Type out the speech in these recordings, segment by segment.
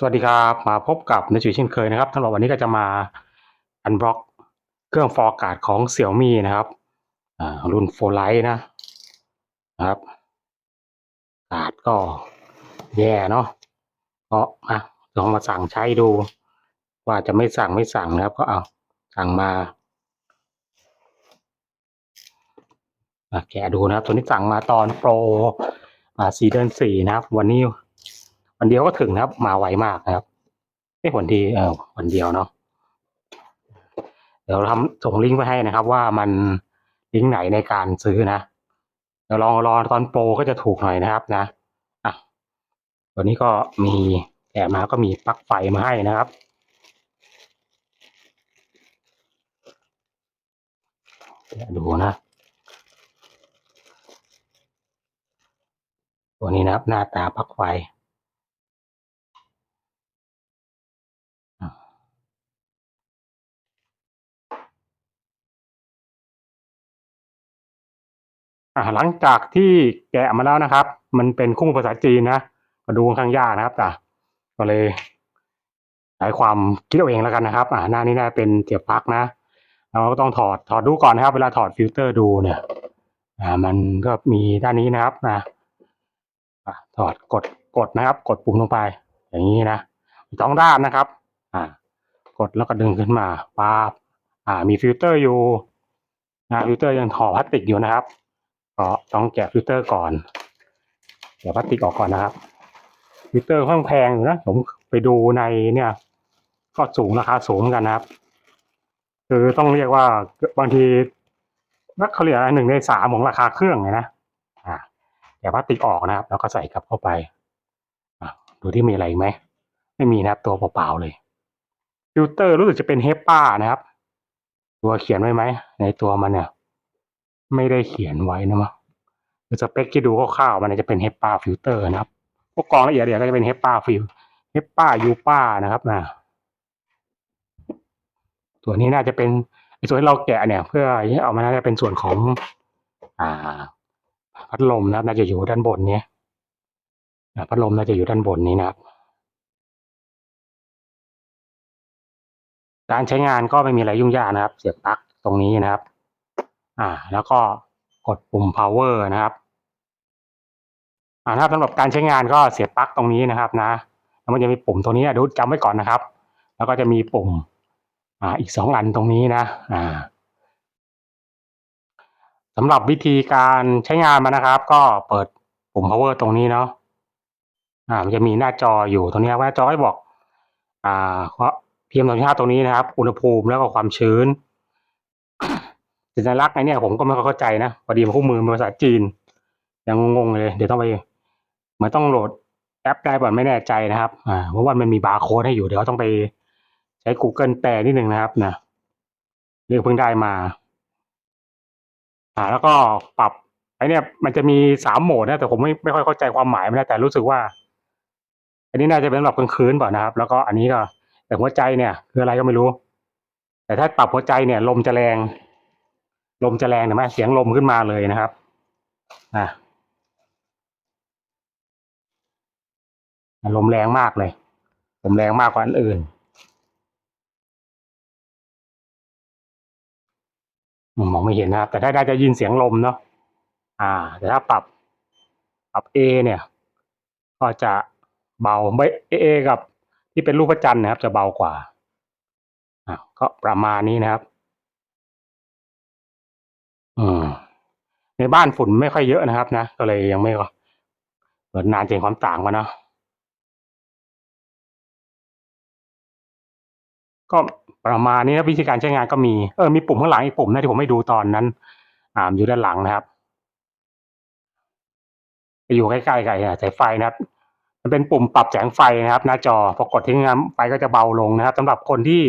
สวัสดีครับมาพบกับนจิวเช่นเคยนะครับสำหรับวันนี้ก็จะมาอันบล็อกเครื่องฟอร์การ์ดของ Xiaomi นะครับอ่ารุ่นโฟไลท์นะนะครับการ์ดก็แย่เนาะก็อะลองมาสั่งใช้ดู ว่าจะไม่สั่งไม่สั่งนะครับ ก็เอาสั่งมาแกะดูนะครับตัวนี้สั่งมาตอนโปรอ่าสี่เดือนสี่นะครับ วันนี้ วันเดียวก็ถึงนะครับ มาไวมากนะครับ ไม่ผลดีเออวันเดียวเนาะเดี๋ยวเราทำส่งลิงก์ไปให้นะครับ ว่ามันลิงก์ไหนในการซื้อนะเดี๋ยวลองรอตอนโปรก็จะถูกหน่อยนะครับนะอะตัวนี้ก็มีแถมมาก็มีปลั๊กไฟมาให้นะครับดูนะตัวนี้นะครับ หน้าตาปลั๊กไฟ หลังจากที่แกะมาแล้วนะครับ มันเป็นคู่มือภาษาจีนนะมาดูค่อนข้างยากนะครับแต่ก็เลยใช้ความคิดเอาเองแล้วกันนะครับ อ่าหน้านี้น่าเป็นเสียบปลั๊กนะเราก็ต้องถอดถอดดูก่อนนะครับ เวลาถอดฟิลเตอร์ดูเนี่ย อ่า มันก็มีด้านนี้นะครับนะอ่าถอดกดกดนะครับ กดปุ่มลงไป อย่างนี้นะสองด้านนะครับ อ่า กดแล้วก็ดึงขึ้นมาป๊าบอ่า มีฟิลเตอร์อยู่นะฟิลเตอร์ยังห่อพลาสติกอยู่นะครับ ก็ต้องแกะฟิลเตอร์ก่อนเดี๋ยวพลาสติกออกก่อนนะครับฟิลเตอร์ค่อนข้างแพงอยู่นะผมไปดูในเนี่ยก็สูงราคาสูงเหมือนกันนะครับ คือต้องเรียกว่าบางทีนักเขาเรียกอะไรหนึ่งในสามของราคาเครื่องเลยนะอ่าแกะพลาสติกออกนะครับ แล้วก็ใส่กลับเข้าไปดูที่มีอะไรไหมไม่มีนะครับตัวเปล่าๆเลยฟิลเตอร์รู้สึกจะเป็นเฮปป้านะครับ ตัวเขียนไว้ไหมในตัวมันเนี่ย ไม่ได้เขียนไว้นะมั้ง สเปคที่ดูคร่าวๆมันจะเป็นเฮปปาฟิลเตอร์นะครับพวกกรองละเอียดเนี่ยก็จะเป็นเฮปปาฟิลเฮปปายูปานะครับนะส่วนนี้น่าจะเป็นไอส่วนที่เราแกะเนี่ย เพื่อเอามาน่าจะเป็นส่วนของ อ่า พัดลมนะครับ น่าจะอยู่ด้านบนเนี้ยพัดลมน่าจะอยู่ด้านบนนี้นะครับการใช้งานก็ไม่มีอะไรยุ่งยากนะครับ เสียบปลั๊กตรงนี้นะครับ อ่า แล้วก็ กดปุ่ม power นะครับอ่าถ้าสำหรับการใช้งานก็เสียบปลั๊กตรงนี้นะครับนะแล้วมันจะมีปุ่มตรงนี้ดูจำไว้ก่อนนะครับ แล้วก็จะมีปุ่มอ่าอีกสองอันตรงนี้นะอ่าสำหรับวิธีการใช้งานมันนะครับ ก็เปิดปุ่ม power ตรงนี้เนาะอ่ามันจะมีหน้าจออยู่ตรงนี้หน้าจอให้บอกอ่าเพราะพีเอ็มสองห้าตรงนี้นะครับ อุณหภูมิแล้วก็ความชื้น สัญลักษณ์ไอเนี่ยผมก็ไม่ค่อยเข้าใจนะพอดีมันคู่มือเป็นภาษาจีนยังงงๆเลย เดี๋ยวต้องไปเหมือนต้องโหลดแอปได้ก่อนไม่แน่ใจนะครับอ่าเพราะว่ามันมีบาร์โค้ดให้อยู่เดี๋ยวต้องไปใช้ Google แปลนิดนึงนะครับนะเรื่องเพิ่งได้มา อ่า แล้วก็ปรับไอเนี่ยมันจะมีสามโหมดนะ แต่ผมไม่ไม่ค่อยเข้าใจความหมายมันนะแต่รู้สึกว่า อันนี้น่าจะเป็นสำหรับกลางคืนเปล่านะครับ แล้วก็อันนี้ก็แต่หัวใจเนี่ย คืออะไรก็ไม่รู้ แต่ถ้าปรับหัวใจเนี่ย ลมจะแรง ลมจะแรงเห็นไหมเสียงลมขึ้นมาเลยนะครับอะลมแรงมากเลยลมแรงมากกว่าอันอื่นมองไม่เห็นนะครับ แต่ถ้าได้จะยินเสียงลมเนาะอ่า แต่ถ้าปรับปรับ A เนี่ย ก็จะเบาไม่เอเอกับ ที่เป็นรูปพระจันทร์นะครับ จะเบากว่าอะก็ประมาณนี้นะครับ ในบ้านฝุ่นไม่ค่อยเยอะนะครับ นะ ก็เลยยังไม่เปิดนานจะเห็นความต่างมาเนาะก็ประมาณนี้นะวิธีการใช้งานก็มีเออมีปุ่มข้างหลังอีกปุ่มนะที่ผมไม่ดูตอนนั้น อ่าอยู่ด้านหลังนะครับจะอยู่ใกล้ๆกับไอ้สายไฟนะครับ มันเป็นปุ่มปรับแสงไฟนะครับ หน้าจอพอกดทิ้งไฟก็จะเบาลงนะครับสำหรับคนที่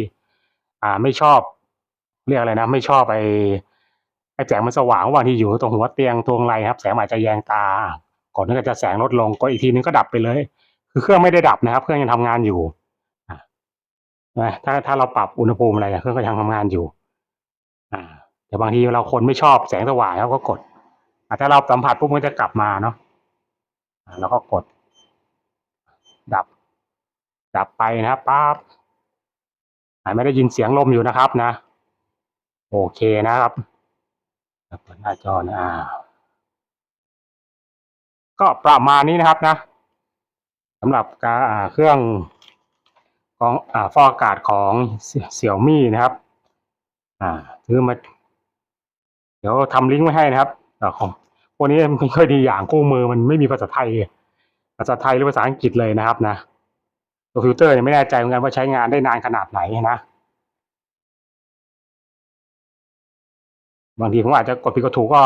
อ่าไม่ชอบ เรียกอะไรนะ ไม่ชอบไปไอ้ แสงมันสว่างวันที่อยู่ตรงหัวเตียงตรงไรครับ แสงอาจจะแยงตากดนึงก็จะแสงลดลงกดอีกทีนึงก็ดับไปเลย คือเครื่องไม่ได้ดับนะครับ เครื่องยังทำงานอยู่นะถ้าถ้าเราปรับอุณหภูมิอะไรเครื่องก็ยังทำงานอยู่ อ่า แต่บางทีเราคนไม่ชอบแสงสว่างเราก็กดถ้าเราสัมผัสปุ๊บมันจะกลับมาเนาะแล้วก็กด ดับ ดับไปนะครับปั๊บไม่ได้ยินเสียงลมอยู่นะครับนะ โอเคนะครับ เปิดหน้าจอนะอ่าก็ประมาณนี้นะครับนะสำหรับการเครื่องของอ่าฟอกอากาศของเสี่ยวมี่นะครับ อ่าซื้อมา เดี๋ยวทำลิงก์ไว้ให้นะครับแต่ของพวกนี้ไม่ค่อยดีอย่างคู่มือมันไม่มีภาษาไทย ภาษาไทยหรือภาษาอังกฤษเลยนะครับนะตัวฟิลเตอร์เนี่ยไม่แน่ใจเหมือนกันว่าใช้งานได้นานขนาดไหนนะ บางทีผมอาจจะกดผิดกดถูกก็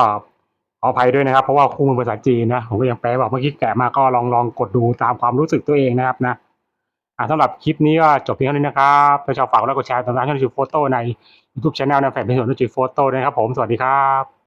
ขออภัยด้วยนะครับ เพราะว่าคู่มือภาษาจีนนะผมก็ยังแปลบอกเมื่อกี้แกะมาก็ลองลองกดดูตามความรู้สึกตัวเองนะครับนะอ่าสำหรับคลิปนี้ก็จบเพียงเท่านี้นะครับถ้าชอบฝากกดไลค์กดแชร์ตามร้านช่องจิโฟโต้ใน YouTube Channel ในแฟนเพจของจิโฟโต้นะครับผมสวัสดีครับ